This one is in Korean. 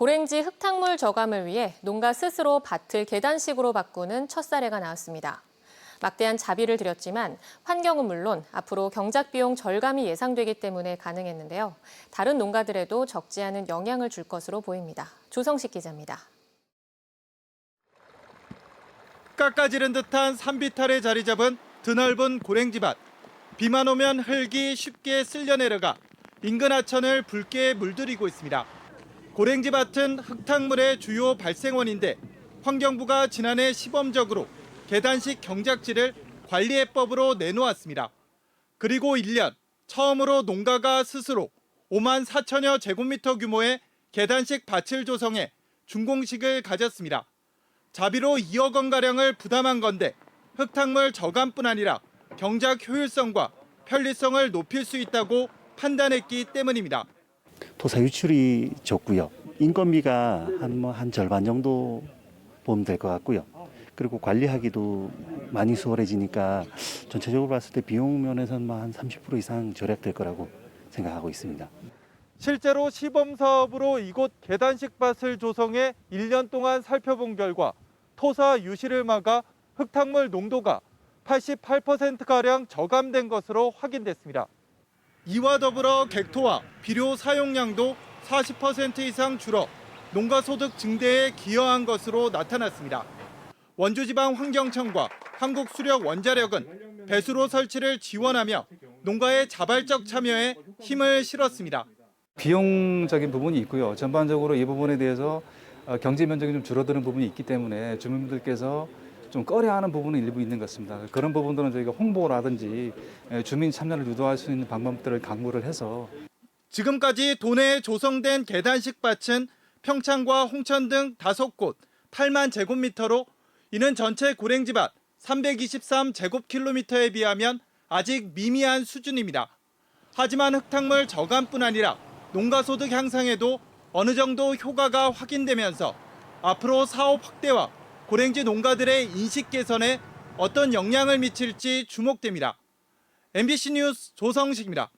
고랭지 흙탕물 저감을 위해 농가 스스로 밭을 계단식으로 바꾸는 첫 사례가 나왔습니다. 막대한 자비를 들였지만 환경은 물론 앞으로 경작 비용 절감이 예상되기 때문에 가능했는데요. 다른 농가들에도 적지 않은 영향을 줄 것으로 보입니다. 조성식 기자입니다. 깎아지른 듯한 산비탈에 자리 잡은 드넓은 고랭지밭. 비만 오면 흙이 쉽게 쓸려 내려가 인근 하천을 붉게 물들이고 있습니다. 고랭지밭은 흙탕물의 주요 발생원인데 환경부가 지난해 시범적으로 계단식 경작지를 관리해법으로 내놓았습니다. 그리고 1년 처음으로 농가가 스스로 5만 4천여 제곱미터 규모의 계단식 밭을 조성해 준공식을 가졌습니다. 자비로 2억 원가량을 부담한 건데 흙탕물 저감뿐 아니라 경작 효율성과 편리성을 높일 수 있다고 판단했기 때문입니다. 토사 유출이 적고요. 인건비가 한 뭐 한 절반 정도 보면 될 것 같고요. 그리고 관리하기도 많이 수월해지니까 전체적으로 봤을 때 비용 면에서는 뭐한 30% 이상 절약될 거라고 생각하고 있습니다. 실제로 시범 사업으로 이곳 계단식 밭을 조성해 1년 동안 살펴본 결과 토사 유실을 막아 흙탕물 농도가 88%가량 저감된 것으로 확인됐습니다. 이와 더불어 객토와 비료 사용량도 40% 이상 줄어 농가 소득 증대에 기여한 것으로 나타났습니다. 원주지방 환경청과 한국수력원자력은 배수로 설치를 지원하며 농가의 자발적 참여에 힘을 실었습니다. 비용적인 부분이 있고요. 전반적으로 이 부분에 대해서 어, 경제 면적이 좀 줄어드는 부분이 있기 때문에 주민분들께서 좀 꺼려하는 부분은 일부 있는 것 같습니다. 그런 부분들은 저희가 홍보라든지 에, 주민 참여를 유도할 수 있는 방법들을 강구를 해서 지금까지 도내에 조성된 계단식 밭은 평창과 홍천 등 다섯 곳 8만 제곱미터로 이는 전체 고랭지 밭 323 제곱킬로미터에 비하면 아직 미미한 수준입니다. 하지만 흙탕물 저감뿐 아니라 농가 소득 향상에도 어느 정도 효과가 확인되면서 앞으로 사업 확대와 고랭지 농가들의 인식 개선에 어떤 영향을 미칠지 주목됩니다. MBC 뉴스 조성식입니다.